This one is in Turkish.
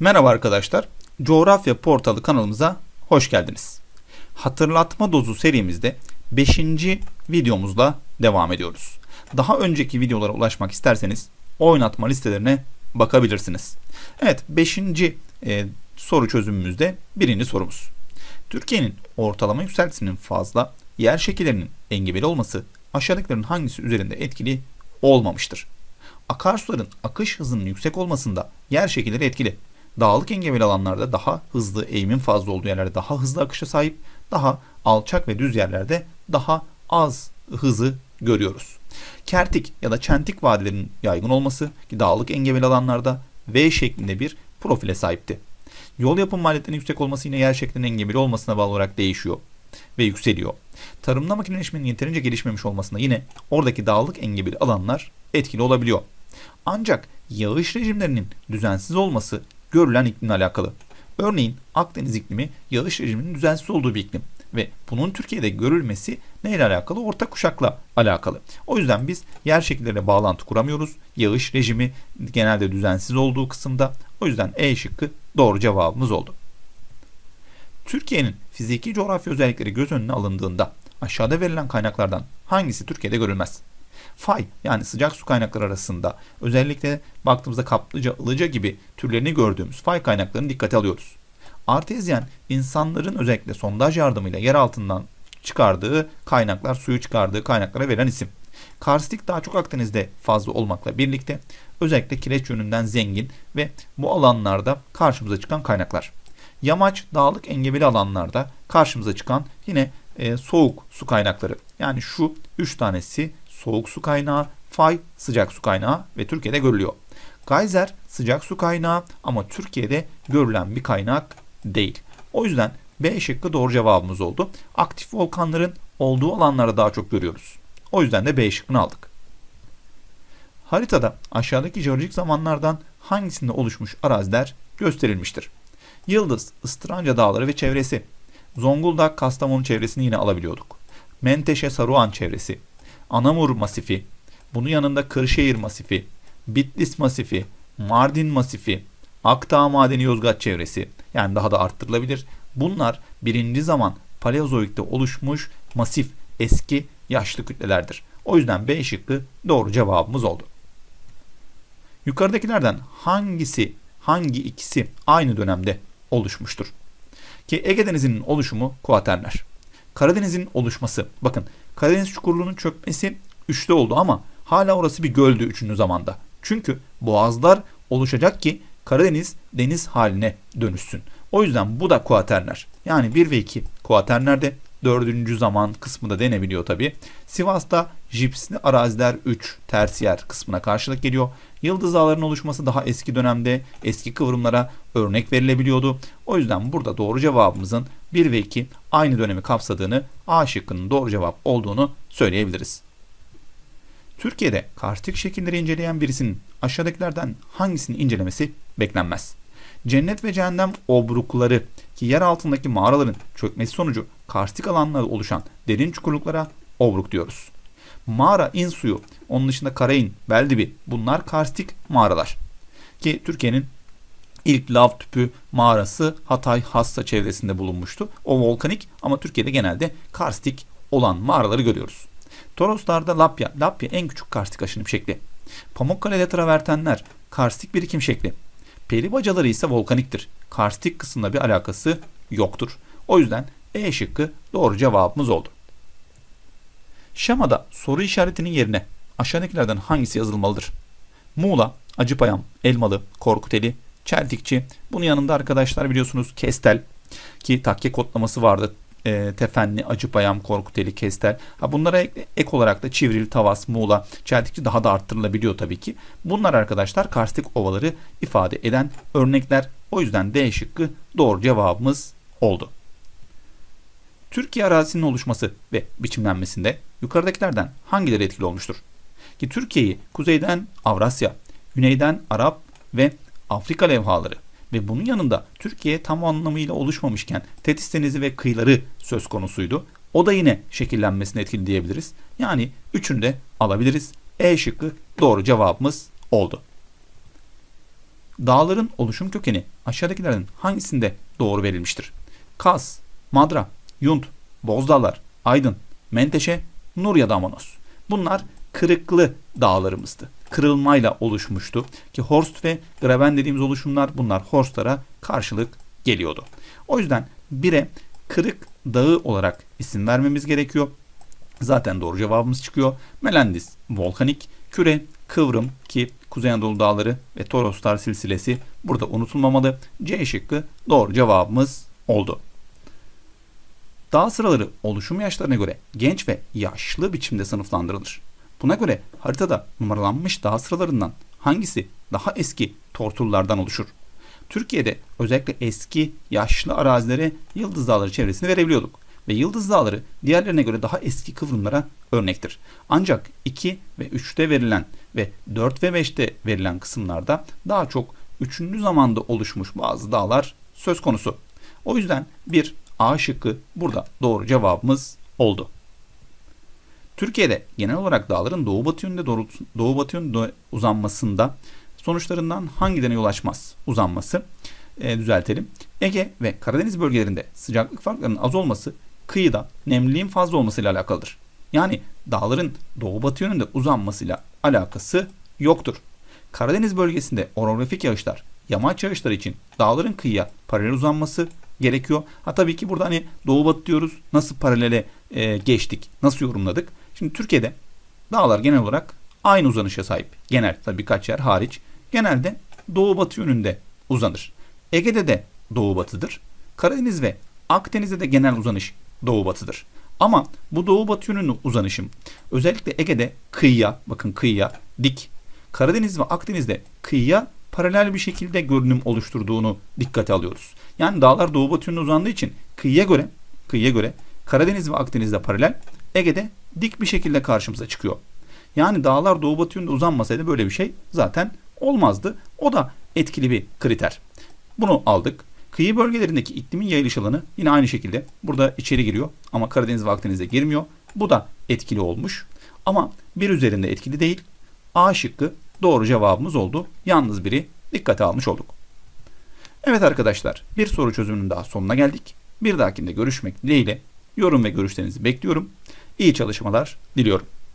Merhaba arkadaşlar. Coğrafya Portalı kanalımıza hoş geldiniz. Hatırlatma dozu serimizde 5. videomuzla devam ediyoruz. Daha önceki videolara ulaşmak isterseniz oynatma listelerine bakabilirsiniz. Evet 5. E, soru çözümümüzde birinci sorumuz. Türkiye'nin ortalama yükseltisinin fazla, yer şekillerinin engebeli olması aşağıdakilerin hangisi üzerinde etkili olmamıştır? Akarsuların akış hızının yüksek olmasında yer şekilleri etkili. Dağlık engebeli alanlarda daha hızlı, eğimin fazla olduğu yerlerde daha hızlı akışa sahip, daha alçak ve düz yerlerde daha az hızı görüyoruz. Kertik ya da çentik vadilerinin yaygın olması ki dağlık engebeli alanlarda V şeklinde bir profile sahipti. Yol yapım maliyetlerinin yüksek olması yine yer şeklinin engebeli olmasına bağlı olarak değişiyor ve yükseliyor. Tarımda makineleşmenin yeterince gelişmemiş olmasında yine oradaki dağlık engebeli alanlar etkili olabiliyor. Ancak yağış rejimlerinin düzensiz olması görülen iklimle alakalı. Örneğin Akdeniz iklimi yağış rejiminin düzensiz olduğu bir iklim ve bunun Türkiye'de görülmesi neyle alakalı? Orta kuşakla alakalı. O yüzden biz yer şekilleriyle bağlantı kuramıyoruz. Yağış rejimi genelde düzensiz olduğu kısımda. O yüzden E şıkkı doğru cevabımız oldu. Türkiye'nin fiziki coğrafya özellikleri göz önüne alındığında aşağıda verilen kaynaklardan hangisi Türkiye'de görülmez? Fay yani sıcak su kaynakları arasında özellikle baktığımızda kaplıca, ılıca gibi türlerini gördüğümüz fay kaynaklarını dikkate alıyoruz. Artezyen insanların özellikle sondaj yardımıyla yer altından çıkardığı kaynaklar, suyu çıkardığı kaynaklara verilen isim. Karstik daha çok Akdeniz'de fazla olmakla birlikte özellikle kireç yönünden zengin ve bu alanlarda karşımıza çıkan kaynaklar. Yamaç, dağlık engebeli alanlarda karşımıza çıkan yine e, soğuk su kaynakları. Yani şu üç tanesi soğuk su kaynağı, fay sıcak su kaynağı ve Türkiye'de görülüyor. Geyser sıcak su kaynağı ama Türkiye'de görülen bir kaynak değil. O yüzden B şıkkı doğru cevabımız oldu. Aktif volkanların olduğu alanlarda daha çok görüyoruz. O yüzden de B şıkkını aldık. Haritada aşağıdaki jeolojik zamanlardan hangisinde oluşmuş araziler gösterilmiştir. Yıldız, Istranca Dağları ve çevresi. Zonguldak, Kastamonu çevresini yine alabiliyorduk. Menteşe, Saruhan çevresi. Anamur masifi. Bunun yanında Kırşehir masifi. Bitlis masifi. Mardin masifi. Akdağ Madeni Yozgat çevresi. Yani daha da arttırılabilir. Bunlar birinci zaman Paleozoik'te oluşmuş masif eski yaşlı kütlelerdir. O yüzden B şıkkı doğru cevabımız oldu. Yukarıdakilerden hangisi, hangi ikisi aynı dönemde oluşmuştur? Ki Ege Denizi'nin oluşumu kuaterner. Karadeniz'in oluşması, bakın Karadeniz çukurluğunun çökmesi 3'te oldu ama hala orası bir göldü 3. zamanda. Çünkü boğazlar oluşacak ki Karadeniz deniz haline dönüşsün. O yüzden bu da kuaterner. Yani 1 ve 2 kuaternerde dördüncü zaman kısmı da denebiliyor tabi. Sivas'ta jipsli araziler 3 tersiyer kısmına karşılık geliyor. Yıldız dağlarının oluşması daha eski dönemde eski kıvrımlara örnek verilebiliyordu. O yüzden burada doğru cevabımızın 1 ve 2 aynı dönemi kapsadığını A şıkkının doğru cevap olduğunu söyleyebiliriz. Türkiye'de karstik şekilleri inceleyen birisinin aşağıdakilerden hangisini incelemesi beklenmez. Cennet ve cehennem obrukları ki yer altındaki mağaraların çökmesi sonucu karstik alanlarda oluşan derin çukurluklara obruk diyoruz. Mağara in suyu, onun dışında Karayin, Beldibi bunlar karstik mağaralar. Ki Türkiye'nin ilk lav tüpü mağarası Hatay Hassa çevresinde bulunmuştu. O volkanik ama Türkiye'de genelde karstik olan mağaraları görüyoruz. Toroslarda Lapya, Lapya en küçük karstik aşınım şekli. Pamukkale'de travertenler karstik birikim şekli. Peri bacaları ise volkaniktir. Karstik kısımla bir alakası yoktur. O yüzden E şıkkı doğru cevabımız oldu. Şemada soru işaretinin yerine aşağıdakilerden hangisi yazılmalıdır? Muğla, Acıpayam, Elmalı, Korkuteli, Çeltikçi. Bunun yanında arkadaşlar biliyorsunuz Kestel ki takke kodlaması vardı. E, Tefenli, Acıpayam, Korkuteli, Kestel. Ha, bunlara ek, ek olarak da Çivril, Tavas, Muğla, Çeltikçi daha da arttırılabiliyor tabii ki. Bunlar arkadaşlar karstik ovaları ifade eden örnekler. O yüzden D şıkkı doğru cevabımız oldu. Türkiye arazisinin oluşması ve biçimlenmesinde yukarıdakilerden hangileri etkili olmuştur? Ki Türkiye'yi kuzeyden Avrasya, güneyden Arap ve Afrika levhaları ve bunun yanında Türkiye tam anlamıyla oluşmamışken Tetis Denizi ve kıyıları söz konusuydu. O da yine şekillenmesine etkili diyebiliriz. Yani üçünü de alabiliriz. E şıkkı doğru cevabımız oldu. Dağların oluşum kökeni aşağıdakilerden hangisinde doğru verilmiştir? Kaz, Madra, Yunt, Bozdağlar, Aydın, Menteşe, Nur ya da Amanos. Bunlar kırıklı dağlarımızdı. Kırılmayla oluşmuştu ki Horst ve Graben dediğimiz oluşumlar bunlar Horstlara karşılık geliyordu. O yüzden bire kırık dağı olarak isim vermemiz gerekiyor. Zaten doğru cevabımız çıkıyor. Melendis volkanik, küre, kıvrım ki Kuzey Anadolu Dağları ve Toroslar silsilesi burada unutulmamalı. C şıkkı doğru cevabımız oldu. Dağ sıraları oluşum yaşlarına göre genç ve yaşlı biçimde sınıflandırılır. Buna göre haritada numaralanmış dağ sıralarından hangisi daha eski tortullardan oluşur? Türkiye'de özellikle eski yaşlı arazilere Yıldız Dağları çevresini verebiliyorduk ve Yıldız Dağları diğerlerine göre daha eski kıvrımlara örnektir. Ancak 2 ve 3'te verilen ve 4 ve 5'te verilen kısımlarda daha çok 3. zamanda oluşmuş bazı dağlar söz konusu. O yüzden bir A şıkkı burada doğru cevabımız oldu. Türkiye'de genel olarak dağların doğu batı yönünde doğu batı yönünde uzanmasında sonuçlarından hangilerine yol açmaz uzanması e, düzeltelim. Ege ve Karadeniz bölgelerinde sıcaklık farklarının az olması kıyıda nemliliğin fazla olmasıyla alakalıdır. Yani dağların doğu batı yönünde uzanmasıyla alakası yoktur. Karadeniz bölgesinde orografik yağışlar, yamaç yağışları için dağların kıyıya paralel uzanması gerekiyor. Ha tabii ki burada hani doğu batı diyoruz. Nasıl paralele e, geçtik? Nasıl yorumladık? Şimdi Türkiye'de dağlar genel olarak aynı uzanışa sahip. Genel tabii birkaç yer hariç. Genelde doğu batı yönünde uzanır. Ege'de de doğu batıdır. Karadeniz ve Akdeniz'de de genel uzanış doğu batıdır. Ama bu doğu batı yönünü uzanışım özellikle Ege'de kıyıya bakın kıyıya dik. Karadeniz ve Akdeniz'de kıyıya paralel bir şekilde görünüm oluşturduğunu dikkate alıyoruz. Yani dağlar doğu batı yönüne uzandığı için kıyıya göre kıyıya göre Karadeniz ve Akdeniz'de paralel, Ege'de dik bir şekilde karşımıza çıkıyor. Yani dağlar doğu batı yönünde uzanmasaydı böyle bir şey zaten olmazdı. O da etkili bir kriter. Bunu aldık. Kıyı bölgelerindeki iklimin yayılış alanı yine aynı şekilde burada içeri giriyor ama Karadeniz ve Akdeniz'de girmiyor. Bu da etkili olmuş. Ama bir üzerinde etkili değil. A şıkkı doğru cevabımız oldu. Yalnız biri dikkate almış olduk. Evet arkadaşlar bir soru çözümünün daha sonuna geldik. Bir dahakinde görüşmek dileğiyle yorum ve görüşlerinizi bekliyorum. İyi çalışmalar diliyorum.